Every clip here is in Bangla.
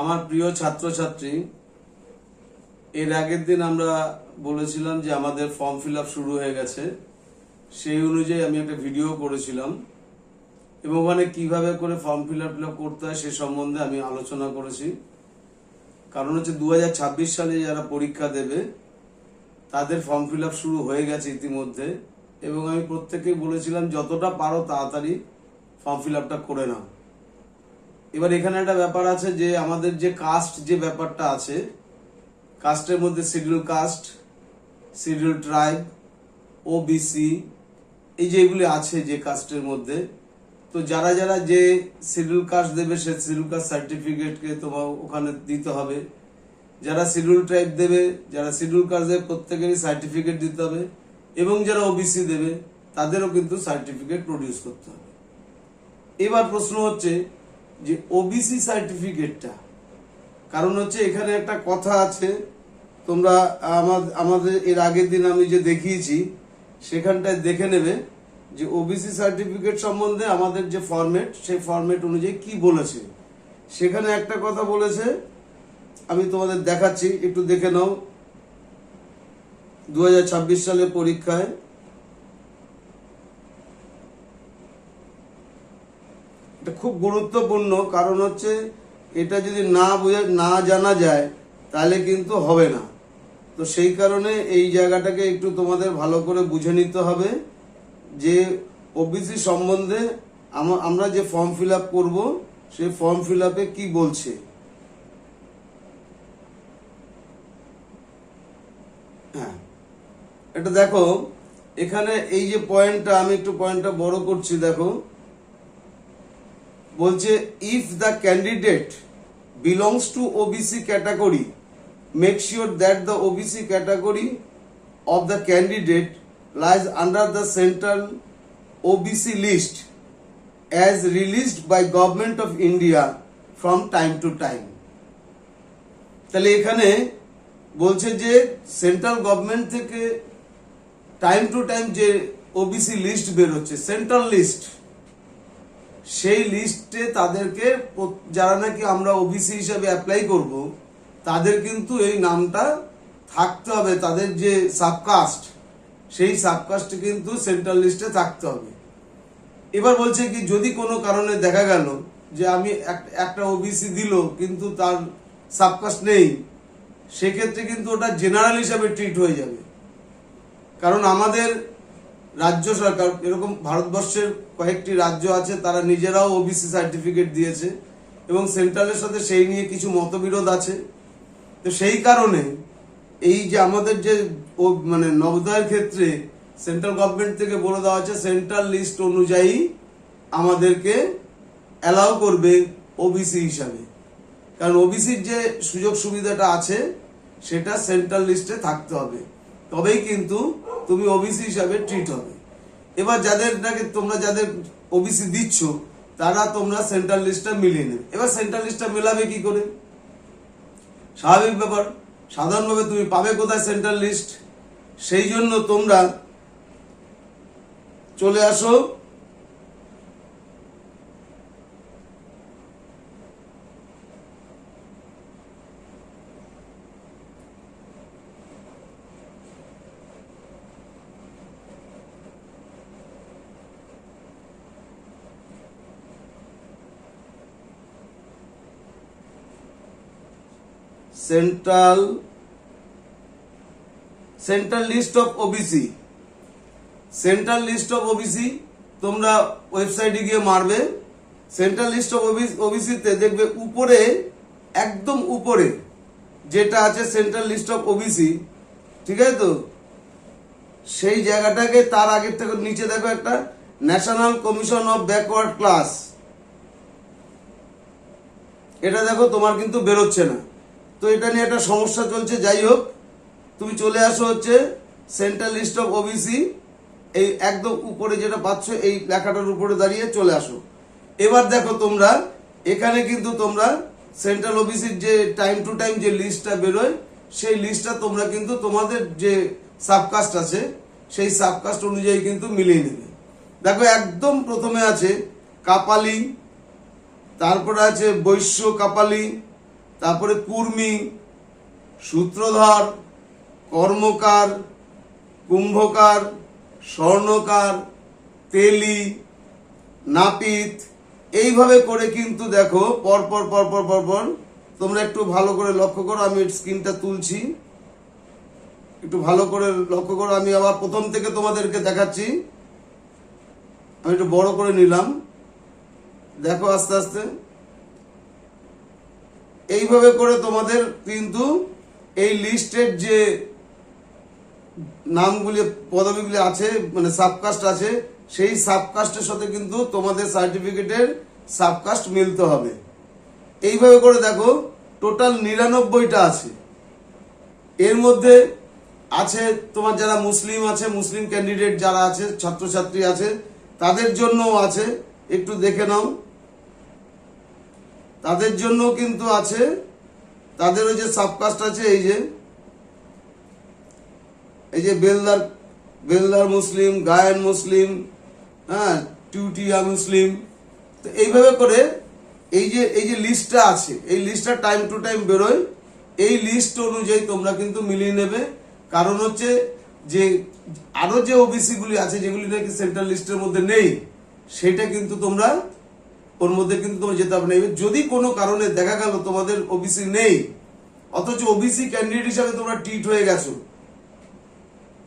আমার প্রিয় ছাত্রছাত্রী, এর আগের দিন আমরা বলেছিলাম যে আমাদের ফর্ম ফিল শুরু হয়ে গেছে। সেই অনুযায়ী আমি একটা ভিডিও করেছিলাম এবং ওখানে কীভাবে করে ফর্ম ফিল আপ করতে হয় সে সম্বন্ধে আমি আলোচনা করেছি। কারণ হচ্ছে দু হাজার ছাব্বিশ সালে যারা পরীক্ষা দেবে, তাদের ফর্ম ফিল শুরু হয়ে গেছে ইতিমধ্যে এবং আমি প্রত্যেকেই বলেছিলাম, যতটা পারো তাড়াতাড়ি ফর্ম ফিল করে নাও। এবার এখানে একটা ব্যাপার আছে যে আমাদের যে কাস্ট যে ব্যাপারটা আছে কাস্টের মধ্যে schedule caste schedule tribe OBC এই যে এগুলি আছে যে কাস্টের মধ্যে, তো যারা যারা যে শিডিউল কাস্ট দেবে, সে শিডিউল কাস্ট সার্টিফিকেটকে তোমার ওখানে দিতে হবে। যারা শিডিউল ট্রাইব দেবে, যারা শিডিউল কাস্ট দেবে, প্রত্যেকেরই সার্টিফিকেট দিতে হবে এবং যারা ওবিসি দেবে, তাদেরও কিন্তু সার্টিফিকেট প্রডিউস করতে হবে। এবার প্রশ্ন হচ্ছে যে ওবিসি সার্টিফিকেটটা কারণ হচ্ছে এখানে একটা কথা আছে, তোমরা আমা- আমাদের এর আগের দিন আমি যে দেখিয়েছি, সেখানটায় দেখে নেবে যে ওবিসি সার্টিফিকেট সম্বন্ধে আমাদের যে ফরম্যাট সেই ফরম্যাট অনুযায়ী কি বলেছে। সেখানে একটা কথা বলেছে, আমি তোমাদের দেখাচ্ছি, একটু দেখে নাও। দু সালের পরীক্ষায় খুব গুরুত্বপূর্ণ, কারণ হচ্ছে এটা যদি না বোঝা, না জানা যায়, তাহলে কিন্তু হবে না। তো সেই কারণে এই জায়গাটাকে একটু তোমাদের ভালো করে বুঝে নিতে হবে যে ওবিসি সম্বন্ধে আম- আমরা যে ফর্ম ফিল আপ করব, সেই ফর্ম ফিল আপে কি বলছে? হ্যাঁ। এটা দেখো, এখানে এই যে পয়েন্টটা আমি একটু পয়েন্টটা বড় করছি, দেখো। বলছে if the candidate belongs to OBC category make sure that the OBC category of the candidate lies under the central OBC list as released by government of India from time to time তাহলে এখানে বলছে যে সেন্ট্রাল গভর্নমেন্ট থেকে টাইম টু টাইম যে ওবিসি লিস্ট বেরোচ্ছে সেন্ট্রাল লিস্ট সেই লিস্টে তাদেরকে যারা নাকি আমরা ওবিসি হিসাবে অ্যাপ্লাই করব, তাদের কিন্তু এই নামটা থাকতে হবে, তাদের যে সাবকাস্ট সেই সাবকাস্টে কিন্তু সেন্ট্রাল লিস্টে থাকতে হবে। এবার বলছে কি, যদি কোনো কারণে দেখা গেল যে আমি এক- একটা ওবিসি দিল, কিন্তু তার সাবকাস্ট নেই, সেক্ষেত্রে কিন্তু ওটা জেনারেল হিসাবে ট্রিট হয়ে যাবে। কারণ আমাদের রাজ্য সরকার, এরকম ভারতবর্ষের কয়েকটি রাজ্য আছে, তারা নিজেরাও ওবিসি সার্টিফিকেট দিয়েছে এবং সেন্ট্রালের সাথে সেই নিয়ে কিছু মতবিরোধ আছে। তো সেই কারণে এই যে আমাদের যে ও মানে নবোদয়ের ক্ষেত্রে সেন্ট্রাল গভর্নমেন্ট থেকে বলে দেওয়া হচ্ছে সেন্ট্রাল লিস্ট অনুযায়ী আমাদেরকে অ্যালাউ করবে ওবিসি হিসাবে। কারণ ওবিসির যে সুযোগ সুবিধাটা আছে, সেটা সেন্ট্রাল লিস্টে থাকতে হবে। তবেই কিন্তু তুমি ওবিসি হিসাবে ট্রিট হবে। এবার যাদের নাকি তোমরা যাদের ওবিসি দিচ্ছ, তারা তোমরা সেন্ট্রাল লিস্টটা মিলিয়ে নেবে। এবার সেন্ট্রাল লিস্টটা মেলাবে কি করে? স্বাভাবিক ব্যাপার। সাধারণভাবে তুমি পাবে কোথায় সেন্ট্রাল লিস্ট সেই জন্য তোমরা চলে আসো central central list of OBC central list of OBC তোমরা ওয়েবসাইটে গিয়ে মারবে। সেন্ট্রাল লিস্ট অফ ওবিসিতে দেখবে উপরে, একদম উপরে যেটা আছে সেন্ট্রাল লিস্ট অফ ওবিসি ঠিক আছে তো? সেই জায়গাটাকে তার আগের থেকে নিচে দেখো একটা national commission of backward class এটা দেখো তোমার কিন্তু বেরোচ্ছে না। তো এটা নিয়ে একটা সমস্যা চলছে, যাই হোক। তুমি চলে আসো হচ্ছে সেন্ট্রাল লিস্ট অফ ওবিসি এই একদম উপরে যেটা পাচ্ছ, এই লেখাটার উপরে দাঁড়িয়ে চলে আসো। এবার দেখো তোমরা, এখানে কিন্তু তোমরা সেন্ট্রাল ওবিসির যে টাইম টু টাইম যে লিস্টটা বেরোয়, সেই লিস্টটা তোমরা কিন্তু তোমাদের যে সাবকাস্ট আছে, সেই সাবকাস্ট অনুযায়ী কিন্তু মিলিয়ে নেবে। দেখো একদম প্রথমে আছে কাপালি, তারপরে আছে বৈশ্য কাপালি তারপরে কুর্মী, সূত্রধর, কর্মকার, কুম্ভকার, স্বর্ণকার, তেলি, নাপিত, এইভাবে করে কিন্তু দেখো পরপর পরপর পর পর পর পর, তোমরা একটু ভালো করে লক্ষ্য করো, আমি স্ক্রিনটা তুলছি। একটু ভালো করে লক্ষ্য করো, আমি আবার প্রথম থেকে তোমাদেরকে দেখাচ্ছি। আমি একটু বড় করে নিলাম। দেখো আস্তে আস্তে। এইভাবে করে তোমাদের কিন্তু এই লিস্টের যে নামগুলি, পদবিগুলি আছে মানে সাবকাস্ট আছে, সেই সাবকাস্টের সাথে কিন্তু তোমাদের সার্টিফিকেটের সাবকাস্ট মিলতে হবে। এইভাবে করে দেখো টোটাল নিরানব্বইটা আছে। এর মধ্যে আছে তোমার যারা মুসলিম আছে, মুসলিম ক্যান্ডিডেট যারা আছে, ছাত্রছাত্রী আছে, তাদের জন্যও আছে। একটু দেখে নাও। তাদের জন্য কিন্তু আছে। তাদের ওই যে সাবকাস্ট আছে, এই যে। এই যে বেলদার বেলদার মুসলিম, গায়ন মুসলিম হ্যাঁ টিউটিয়া মুসলিম। তো এইভাবে করে এই যে এই যে লিস্টটা আছে, এই লিস্টটা টাইম টু টাইম বেরোয়। এই লিস্ট অনুযায়ী তোমরা কিন্তু মিলিয়ে নেবে। কারণ হচ্ছে যে, আরও যে ওবিসি গুলি আছে, যেগুলি নাকি সেন্ট্রাল লিস্টের মধ্যে নেই, সেটা কিন্তু তোমরা ওর মধ্যে কিন্তু তোমার যেতে হবে না। যদি কোনো কারণে দেখা গেল তোমাদের ওবিসি নেই, অথচ ওবিসি ক্যান্ডিডেট হিসাবে তোমরা টিট হয়ে গেছো,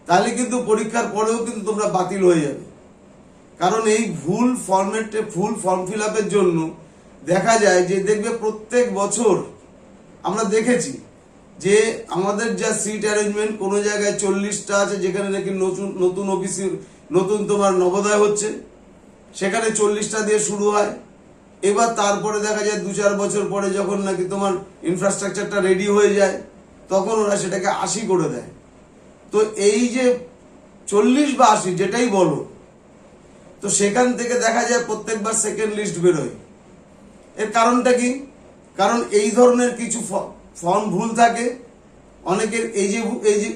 তাহলে কিন্তু পরীক্ষার পরেও কিন্তু তোমরা বাতিল হয়ে যাবে। কারণ এই ভুল ফর্মেটে ভুল ফর্ম ফিল আপের জন্য দেখা যায় যে দেখবে প্রত্যেক বছর আমরা দেখেছি যে আমাদের যা সিট অ্যারেঞ্জমেন্ট কোনো জায়গায় চল্লিশটা আছে, যেখানে নাকি নতুন নতুন ওবিসি নতুন তোমার নবোদয় হচ্ছে, সেখানে চল্লিশটা দিয়ে শুরু হয়। এবার তারপরে দেখা যায় দু চার বছর পরে যখন নাকি তোমার ইনফ্রাস্ট্রাকচারটা রেডি হয়ে যায়, তখন ওরা সেটাকে আশি করে দেয়। তো এই যে চল্লিশ বা আশি, যেটাই বলো, তো সেখান থেকে দেখা যায় প্রত্যেকবার সেকেন্ড লিস্ট বেরোয়। এর কারণটা কি? কারণ এই ধরনের কিছু ফর্ম ভুল থাকে, অনেকের এই যে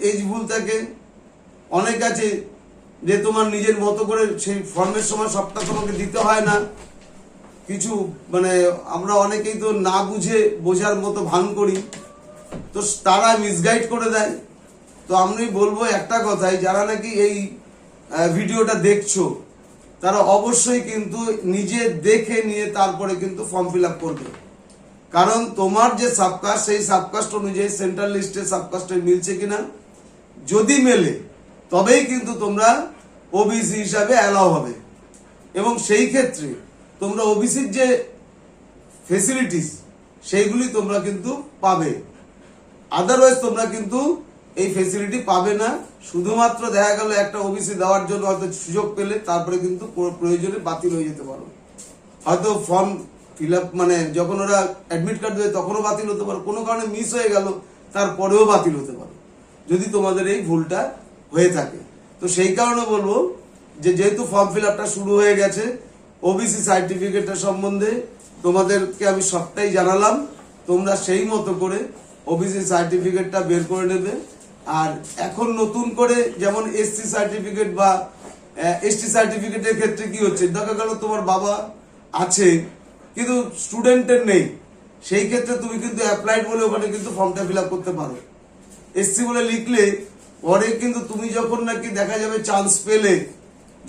এই যে ভুল থাকে, অনেক আছে যে তোমার নিজের মতো করে সেই ফর্মের সময় সবটা তোমাকে দিতে হয় না। কিছু মানে আমরা অনেকেই তো না বুঝে বোঝার মতো ভান করি। তো তারা মিসগাইড করে দেয়। তো আমি বলব একটা কথাই, যারা নাকি এই ভিডিওটা দেখছ, তারা অবশ্যই কিন্তু নিজে দেখে নিয়ে তারপরে কিন্তু ফর্ম ফিল আপ করবে। কারণ তোমার যে সাবকাস্ট সেই সাবকাস্ট অনুযায়ী সেন্ট্রাল লিস্টে সাবকাস্টে মিলছে কিনা, যদি মেলে, তবেই কিন্তু তোমরা ওবিসি হিসাবে অ্যালাউ হবে। এবং সেই ক্ষেত্রে তোমরা ওবিসির যে ফেসিলিটিস সেইগুলি তোমরা কিন্তু পাবে। আদারওয়াইজ তোমরা কিন্তু এই ফেসিলিটি পাবে না। শুধুমাত্র দেখা গেল একটা ওবিসি দেওয়ার জন্য হয়তো সুযোগ পেলে, তারপরে কিন্তু প্রয়োজনে বাতিল হয়ে যেতে পারো। হয়তো ফর্ম ফিল মানে যখন ওরা অ্যাডমিট কার্ড দেবে, তখনও বাতিল হতে পারো। কোনো কারণে মিস হয়ে গেল, তারপরেও বাতিল হতে পারো। যদি তোমাদের এই ভুলটা হয়ে থাকে। তো সেই কারণে বলব যে, যেহেতু ফর্ম ফিল শুরু হয়ে গেছে ওবিসি সার্টিফিকেটের সম্বন্ধে তোমাদেরকে আমি সবটাই জানালাম। তোমরা সেই মতো করে ওবিসি সার্টিফিকেটটা বের করে নেবে। আর এখন নতুন করে যেমন এসসি সার্টিফিকেট বা এসটি সার্টিফিকেটের ক্ষেত্রে কি হচ্ছে? দেখা গেল তোমার বাবা আছে, কিন্তু স্টুডেন্টের নেই। সেই ক্ষেত্রে তুমি কিন্তু অ্যাপ্লাইড বলে ওখানে কিন্তু ফর্মটা ফিল করতে পারো। এসসি বলে লিখলে পরে কিন্তু তুমি যখন নাকি দেখা যাবে চান্স পেলে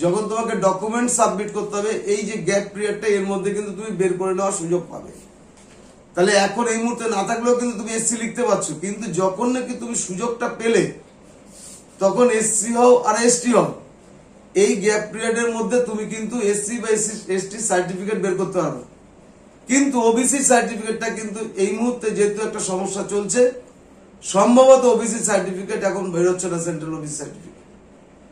যখন তোমাকে ডকুমেন্ট সাবমিট করতে হবে, এই যে গ্যাপ পিরিয়ডটা এর মধ্যে কিন্তু তুমি বের করে নেওয়ার সুযোগ পাবে। তাহলে এখন এই মুহূর্তে না থাকলেও কিন্তু তুমি এসসি লিখতে পারছ। কিন্তু যখন নাকি তুমি সুযোগটা পেলে, তখন এসসি হও আর এসটি হও, এই গ্যাপ পিরিয়ডের মধ্যে তুমি কিন্তু এসসি বা এসটি সার্টিফিকেট বের করতে পারবে। কিন্তু ওবিসি সার্টিফিকেটটা কিন্তু এই মুহূর্তে যেহেতু একটা সমস্যা চলছে, সম্ভবত ওবিসি সার্টিফিকেট এখন বেরোচ্ছে না সেন্ট্রাল ওবিসি সার্টিফিকেট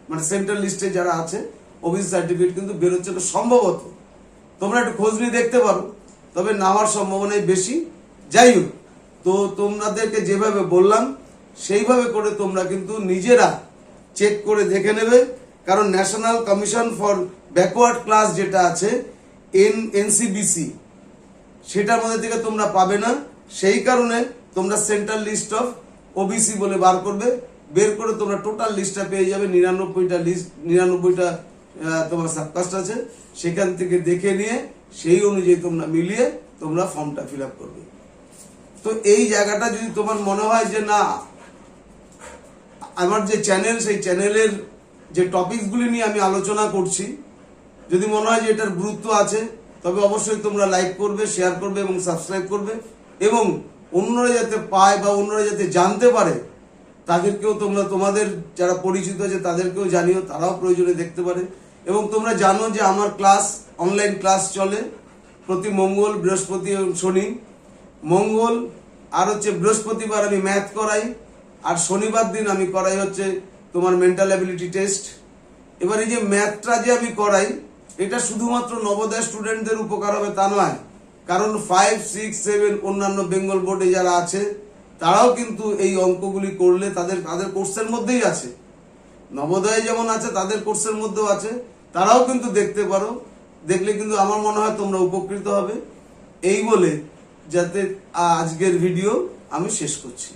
মানে সেন্ট্রাল লিস্টে যারা আছে ওবিসি সার্টিফিকেট কিন্তু বেরোচ্ছে না সম্ভবত। তোমরা একটু খোঁজ নিয়ে দেখতে পারো, তবে নামার সম্ভাবনাই বেশি। যাই হোক, তো তোমাদেরকে যেভাবে বললাম, সেইভাবে করে তোমরা কিন্তু নিজেরা চেক করে দেখে নেবে। কারণ national commission for backward class যেটা আছে এন এনসিবিসি সেটার মধ্যে থেকে তোমরা পাবে না। সেই কারণে তোমরা সেন্ট্রাল লিস্ট অফ ওবিসি বলে বার করবে। বের করে তোমরা টোটাল লিস্টটা পেয়ে যাবে, নিরানব্বইটা লিস্ট নিরানব্বইটা তোমার সাবকাস্ট আছে। সেখান থেকে দেখে নিয়ে সেই অনুযায়ী তোমরা মিলিয়ে তোমরা ফর্মটা ফিল করবে। তো এই জায়গাটা যদি তোমার মনে হয় যে না, আমার যে চ্যানেল সেই চ্যানেলের যে টপিকসগুলি নিয়ে আমি আলোচনা করছি, যদি মনে হয় যে এটার গুরুত্ব আছে, তবে অবশ্যই তোমরা লাইক করবে শেয়ার করবে এবং সাবস্ক্রাইব করবে এবং অন্যরা যাতে পায় বা অন্যরা যাতে জানতে পারে তাদেরকেও তোমরা, তোমাদের যারা পরিচিত আছে তাদেরকেও জানিও, তারাও প্রয়োজনে দেখতে পারে। এবং তোমরা জানো যে আমার ক্লাস অনলাইন ক্লাস চলে প্রতি মঙ্গল, বৃহস্পতি এবং শনি। মঙ্গল আর হচ্ছে বৃহস্পতিবার আমি ম্যাথ করাই, আর শনিবার দিন আমি করাই হচ্ছে তোমার মেন্টাল অ্যাবিলিটি টেস্ট এবার এই যে ম্যাথটা যে আমি করাই, এটা শুধুমাত্র নবোদয় স্টুডেন্টদের উপকার হবে তা নয়। কারণ ফাইভ সিক্স সেভেন অন্যান্য বেঙ্গল বোর্ডে যারা আছে তারাও কিন্তু এই অঙ্কগুলি করলে তাদের তাদের কোর্সের মধ্যেই আছে। নবোদয় যেমন আছে, তাদের কোর্সের মধ্যেও আছে। তারাও কিন্তু দেখতে পারো। দেখলে কিন্তু আমার মনে হয় তোমরা উপকৃত হবে। এই বলে যাতে আজকের ভিডিও আমি শেষ করছি।